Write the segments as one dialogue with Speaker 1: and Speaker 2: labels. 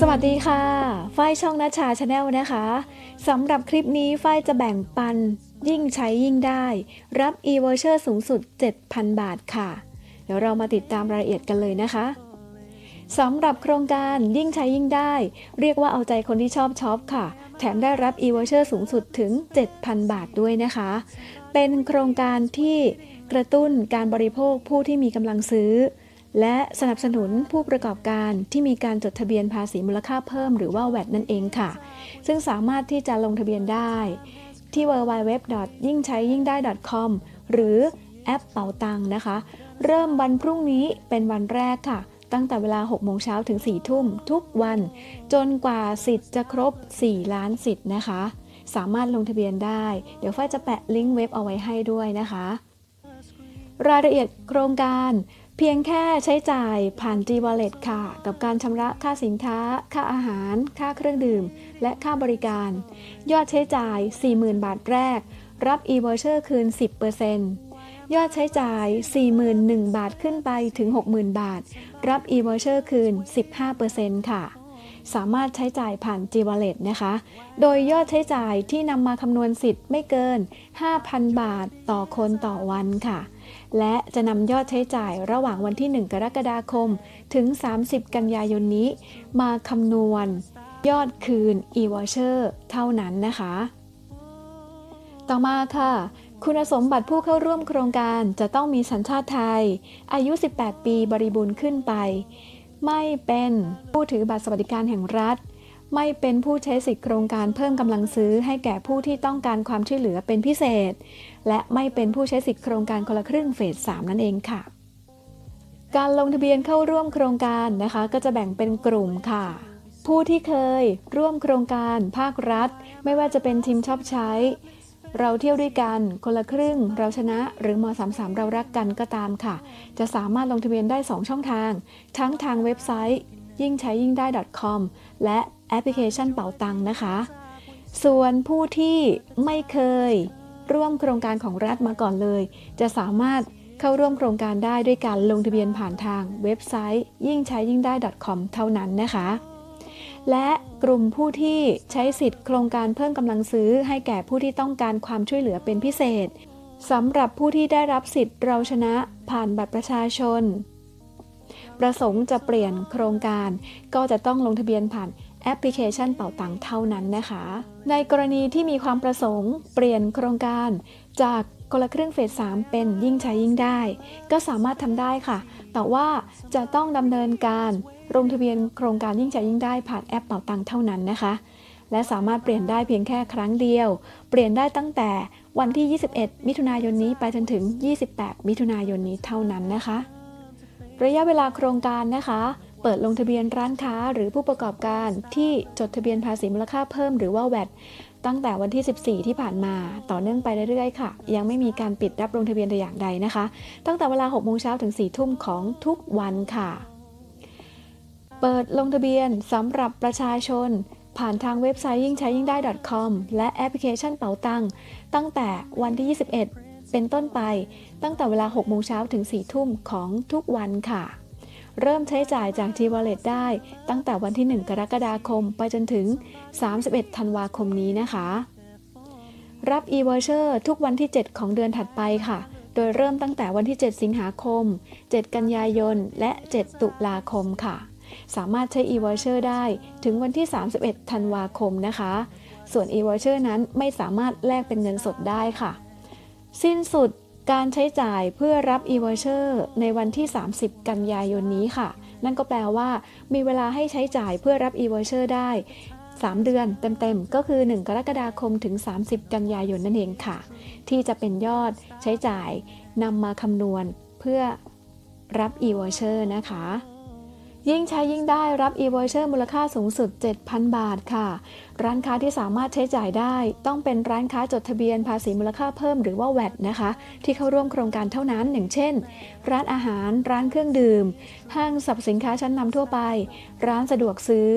Speaker 1: สวัสดีค่ะ ฝ้ายช่องนัชชาชาแนลนะคะสำหรับคลิปนี้ฝ้ายจะแบ่งปัน ยิ่งใช้ยิ่งได้ รับ e-voucher สูงสุด 7,000 บาทค่ะ เดี๋ยวเรามาติดตามรายละเอียดกันเลยนะคะสำหรับโครงการยิ่งใช้ยิ่งได้ เรียกว่าเอาใจคนที่ชอบช็อปค่ะ แถมได้รับ e-voucher สูงสุดถึง 7,000 บาทด้วยนะคะ เป็นโครงการที่กระตุ้นการบริโภคผู้ที่มีกำลังซื้อ และสนับสนุนผู้ประกอบการที่มีการจดทะเบียนภาษีมูลค่าเพิ่มหรือว่า VAT นั่นเองค่ะ ซึ่งสามารถที่จะลงทะเบียนได้ที่ www. ยิ่งใช้ยิ่งได้ .com หรือแอปเป๋าตังนะคะ เริ่มวันพรุ่งนี้เป็นวันแรกค่ะ ตั้งแต่เวลา 6 โมงเช้าถึง 4 ทุ่มทุกวัน จนกว่าสิทธิ์จะครบ 4 ล้านสิทธิ์นะคะ สามารถลงทะเบียนได้ เดี๋ยวฝ้ายจะแปะลิงก์เว็บเอาไว้ให้ด้วยนะคะ รายละเอียดโครงการเพียงแค่ใช้จ่ายผ่าน G-Wallet ค่ะ กับการชำระค่าสินค้า ค่าอาหาร ค่าเครื่องดื่ม และค่าบริการ ยอดใช้จ่าย 40,000 บาทแรก รับ e-voucher คืน 10% ยอดใช้จ่าย 41,000 บาทขึ้นไปถึง 60,000 บาท รับ e-voucher คืน 15%ค่ะ สามารถใช้จ่ายผ่าน G-Wallet นะคะ โดยยอดใช้จ่ายที่นำมาคำนวณสิทธิ์ไม่เกิน 5,000 บาทต่อคนต่อวันค่ะ และจะนำยอดใช้จ่ายระหว่างวันที่ 1 กรกฎาคม ถึง 30 กันยายนนี้ มาคำนวณ ยอดคืน e-voucher เท่านั้นนะคะ ต่อมาค่ะ คุณสมบัติผู้เข้าร่วมโครงการจะต้องมีสัญชาติไทย อายุ 18 ปีบริบูรณ์ขึ้นไป ไม่เป็นผู้ถือบัตรสวัสดิการแห่งรัฐ ไม่เป็นผู้ใช้สิทธิโครงการเพิ่มกำลังซื้อให้แก่ผู้ที่ต้องการความช่วยเหลือเป็นพิเศษ และไม่เป็นผู้ใช้สิทธิโครงการคนละครึ่งเฟส 3 นั่นเองค่ะ การลงทะเบียนเข้าร่วมโครงการนะคะ ก็จะแบ่งเป็นกลุ่มค่ะผู้ที่เคยร่วมโครงการภาครัฐ ไม่ว่าจะเป็นทีมชอบใช้ เราเที่ยวด้วยกัน คนละครึ่ง เราชนะ หรือม33เรารักกันก็ตามค่ะ จะสามารถลงทะเบียนได้ 2 ช่องทาง ทั้งทางเว็บไซต์ ยิ่งใช้ยิ่งได้ .com และแอปพลิเคชันเป๋าตังนะคะ ส่วนผู้ที่ไม่เคย ร่วมโครงการของรัฐมาก่อนเลย จะสามารถเข้าร่วมโครงการได้ด้วยการลงทะเบียนผ่านทางเว็บไซต์ ยิ่งใช้ยิ่งได้ .com เท่านั้นนะคะ และกลุ่มผู้ที่ใช้สิทธิ์โครงการเพิ่มกำลังซื้อให้แก่ผู้ที่ต้องการความช่วยเหลือเป็นพิเศษสำหรับผู้ที่ได้รับสิทธิ์เราชนะผ่านบัตรประชาชน ประสงค์จะเปลี่ยนโครงการ ก็จะต้องลงทะเบียนผ่านแอปพลิเคชันเป่าตังเท่านั้นนะคะ ในกรณีที่มีความประสงค์เปลี่ยนโครงการ จากคนละครึ่งเฟส 3 เป็นยิ่งใช้ยิ่งได้ ก็สามารถทำได้ค่ะ แต่ว่าจะต้องดำเนินการ ลงทะเบียนโครงการยิ่งใช้ยิ่งได้ผ่านแอปเป่าตังเท่านั้นนะคะ และสามารถเปลี่ยนได้เพียงแค่ครั้งเดียว เปลี่ยนได้ตั้งแต่วันที่ 21 มิถุนายนนี้ไปจนถึง 28 มิถุนายนนี้เท่านั้นนะคะ ระยะเวลาโครงการนะคะ เปิดลงทะเบียนร้านค้าหรือผู้ประกอบการที่จดทะเบียนภาษีมูลค่าเพิ่มหรือว่า VAT ตั้งแต่วันที่ 14 ที่ผ่านมา ต่อเนื่องไปเรื่อยๆ ค่ะ ยังไม่มีการปิดรับลงทะเบียนแต่อย่างใดนะคะ ตั้งแต่เวลา 6 โมงเช้าถึง 4 ทุ่มของทุกวันค่ะ เปิดลงทะเบียนสำหรับประชาชน ผ่านทางเว็บไซต์ยิ่งใช้ยิ่งได้ .com และแอปพลิเคชันเป๋าตังค์ตั้งแต่วันที่ 21 เป็นต้นไป ตั้งแต่เวลา 6 โมงเช้าถึง 4 ทุ่มของทุกวันค่ะ เริ่มใช้จ่ายจาก G-Wallet ได้ ตั้งแต่วันที่ 1 กรกฎาคมไปจนถึง 31 ธันวาคมนี้นะคะ รับ e-voucher ทุกวันที่ 7 ของเดือนถัดไปค่ะโดยเริ่มตั้งแต่วันที่ 7 สิงหาคม 7 กันยายน และ 7 ตุลาคมค่ะ สามารถใช้ e-voucher ได้ถึงวันที่ 31 ธันวาคมนะคะ ส่วน e-voucher นั้นไม่สามารถแลกเป็นเงินสดได้ค่ะ สิ้นสุดการใช้จ่ายเพื่อรับ e-voucher ในวันที่ 30 กันยายนนี้ค่ะ นั่นก็แปลว่า มีเวลาให้ใช้จ่ายเพื่อรับ e-voucher ได้ 3 เดือนเต็มๆ ก็คือ 1 กรกฎาคมถึง 30 กันยายนนั่นเองค่ะ ที่จะเป็นยอดใช้จ่ายนำมาคำนวณเพื่อรับ e-voucher นะคะ ยิ่งใช้ยิ่งได้รับ e-voucher มูลค่าสูงสุด 7,000 บาทค่ะ ร้านค้าที่สามารถใช้จ่ายได้ ต้องเป็นร้านค้าจดทะเบียนภาษีมูลค่าเพิ่มหรือว่า VAT นะคะ ที่เข้าร่วมโครงการเท่านั้นอย่างเช่น ร้านอาหาร ร้านเครื่องดื่ม ห้างสรรพสินค้าชั้นนำทั่วไป ร้านสะดวกซื้อ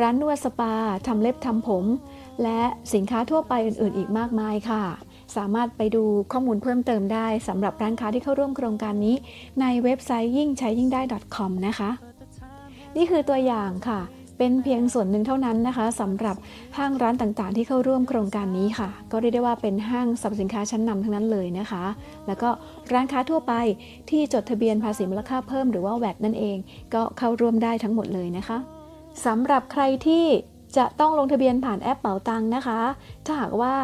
Speaker 1: ร้านนวดสปาทำเล็บทำผม และสินค้าทั่วไปอื่น ๆ อีกมากมายค่ะสามารถไปดูข้อมูลเพิ่มเติมได้สำหรับร้านค้าที่เข้าร่วมโครงการนี้ ในเว็บไซต์ยิ่งใช้ยิ่งได้ .com นะคะ นี่คือตัวอย่างค่ะ เป็นเพียงส่วนหนึ่งเท่านั้นนะคะสำหรับห้างร้านต่างๆ ที่เข้าร่วมโครงการนี้ค่ะ ก็เรียกได้ว่าเป็นห้างสรรพสินค้าชั้นนำทั้งนั้นเลยนะคะ แล้วก็ร้านค้าทั่วไปที่จดทะเบียนภาษีมูลค่าเพิ่มหรือว่าแวดนั่นเอง ก็เข้าร่วมได้ทั้งหมดเลยนะคะสำหรับใครที่จะต้องลงทะเบียนผ่านแอปเป๋าตังค์นะคะ ถ้าหากว่า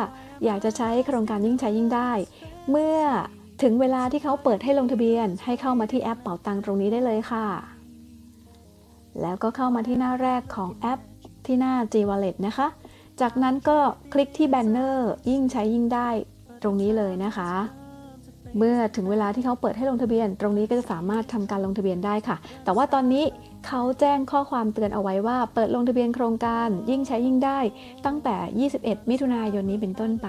Speaker 1: อยากจะใช้โครงการยิ่งใช้ยิ่งได้ เมื่อถึงเวลาที่เขาเปิดให้ลงทะเบียน ให้เข้ามาที่แอปเป๋าตังค์ตรงนี้ได้เลยค่ะ แล้วก็เข้ามาที่หน้าแรกของแอปที่หน้า G Wallet นะคะ จากนั้นก็คลิกที่แบนเนอร์ยิ่งใช้ยิ่งได้ตรงนี้เลยนะคะ เมื่อถึงเวลาที่เขาเปิดให้ลงทะเบียน ตรงนี้ก็จะสามารถทำการลงทะเบียนได้ค่ะ แต่ว่าตอนนี้ เขาแจ้งข้อความเตือนเอาไว้ว่า เปิดลงทะเบียนโครงการยิ่งใช้ยิ่งได้ ตั้งแต่ 21 มิถุนายนนี้เป็นต้นไป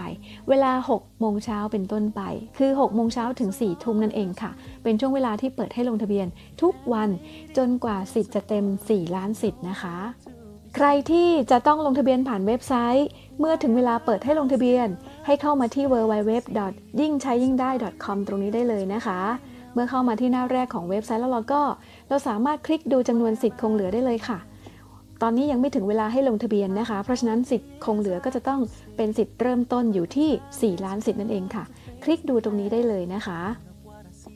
Speaker 1: เวลา 6 โมงเช้าเป็นต้นไป คือ 6 โมงเช้าถึง 4 ทุ่มนั่นเองค่ะ เป็นช่วงเวลาที่เปิดให้ลงทะเบียนทุกวันจนกว่าสิทธิ์จะเต็ม 4 ล้านสิทธิ์นะคะ ใครที่จะต้องลงทะเบียนผ่านเว็บไซต์ เมื่อถึงเวลาเปิดให้ลงทะเบียน ให้เข้ามาที่ www. ยิ่งใช้ยิ่งได้ .com ตรงนี้ได้เลยนะคะ เมื่อเข้ามาที่หน้าแรกของเว็บไซต์แล้วเราก็ เราสามารถคลิกดูจำนวนสิทธิ์คงเหลือได้เลยค่ะ ตอนนี้ยังไม่ถึงเวลาให้ลงทะเบียนนะคะ เพราะฉะนั้นสิทธิ์คงเหลือก็จะต้องเป็นสิทธิ์เริ่มต้นอยู่ที่ 4 ล้านสิทธิ์นั่นเองค่ะ คลิกดูตรงนี้ได้เลยนะคะ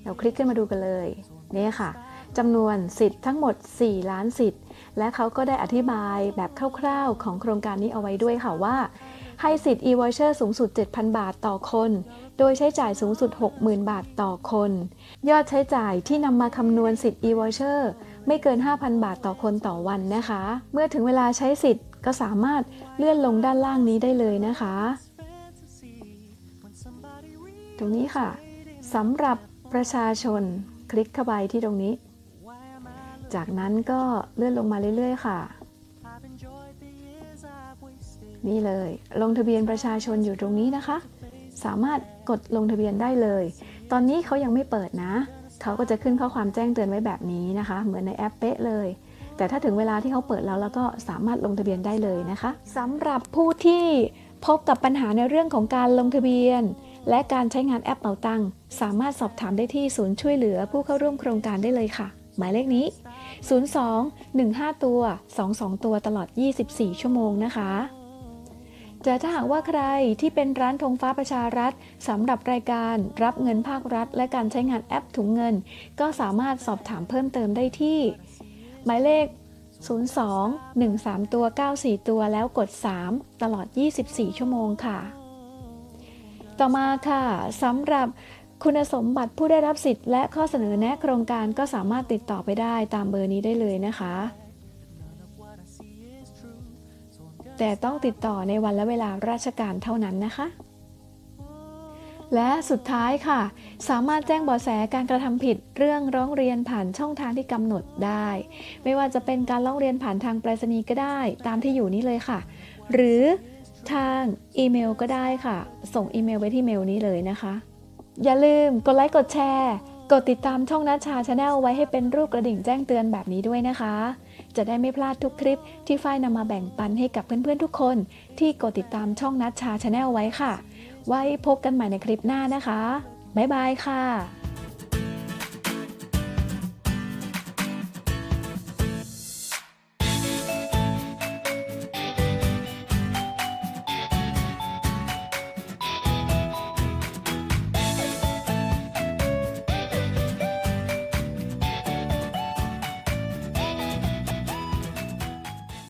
Speaker 1: เราคลิกขึ้นมาดูกันเลยเนี่ยค่ะ จำนวนสิทธิ์ทั้งหมด 4 ล้านสิทธิ์ และเขาก็ได้อธิบายแบบคร่าวๆ ของโครงการนี้เอาไว้ด้วยค่ะว่า ให้สิทธิ์ e-voucher สูงสุด 7,000 บาทต่อคน โดยใช้จ่ายสูงสุด 60,000 บาทต่อคน ยอดใช้จ่ายที่นำมาคำนวณสิทธิ์ e-voucher ไม่เกิน 5,000 บาทต่อคนต่อวันนะคะ เมื่อถึงเวลาใช้สิทธิ์ก็สามารถเลื่อนลงด้านล่างนี้ได้เลยนะคะ ตรงนี้ค่ะสำหรับประชาชนคลิกเข้าไปที่ตรงนี้ จากนั้นก็เลื่อนลงมาเรื่อยๆ ค่ะ นี่เลย ลงทะเบียนประชาชนอยู่ตรงนี้นะคะ สามารถกดลงทะเบียนได้เลย ตอนนี้เขายังไม่เปิดนะ เขาก็จะขึ้นข้อความแจ้งเตือนไว้แบบนี้นะคะ เหมือนในแอปเป๊ะเลย แต่ถ้าถึงเวลาที่เขาเปิดแล้วแล้วก็สามารถลงทะเบียนได้เลยนะคะสำหรับผู้ที่พบกับปัญหาในเรื่องของการลงทะเบียน และการใช้งานแอปเป๋าตังสามารถสอบถามได้ที่ศูนย์ช่วยเหลือผู้เข้าร่วมโครงการได้เลยค่ะ หมายเลขนี้ 02 15 ตัว 22 ตัวตลอด 24 ชั่วโมงนะคะแต่ถ้าหากว่าใครที่เป็นร้านธงฟ้าประชารัฐสำหรับรายการรับเงินภาครัฐ และการใช้งานแอปถุงเงิน ก็สามารถสอบถามเพิ่มเติมได้ที่ หมายเลข 02 13 ตัว 94 ตัวแล้วกด 3 ตลอด 24 ชั่วโมงค่ะ ต่อมาค่ะสำหรับ คุณสมบัติผู้ได้รับสิทธิ์และข้อเสนอแนะโครงการก็สามารถติดต่อไปได้ตามเบอร์นี้ได้เลยนะคะ แต่ต้องติดต่อในวันและเวลาราชการเท่านั้นนะคะ และสุดท้ายค่ะ สามารถแจ้งเบาะแสการกระทำผิดเรื่องร้องเรียนผ่านช่องทางที่กำหนดได้ ไม่ว่าจะเป็นการร้องเรียนผ่านทางไปรษณีย์ก็ได้ ตามที่อยู่นี้เลยค่ะ หรือทางอีเมลก็ได้ค่ะ ส่งอีเมลไปที่เมลนี้เลยนะคะ อย่าลืมกดไลค์กดแชร์ กดติดตามช่องนัชชาชาแนลไว้ให้เป็นรูปกระดิ่งแจ้งเตือนแบบนี้ด้วยนะคะ จะได้ไม่พลาดทุกคลิปที่ฝ้ายนำมาแบ่งปันให้กับเพื่อนๆทุกคน ที่กดติดตามช่องนัชชาชาแนลไว้ค่ะ ไว้พบกันใหม่ในคลิปหน้านะคะ บ๊ายบายค่ะ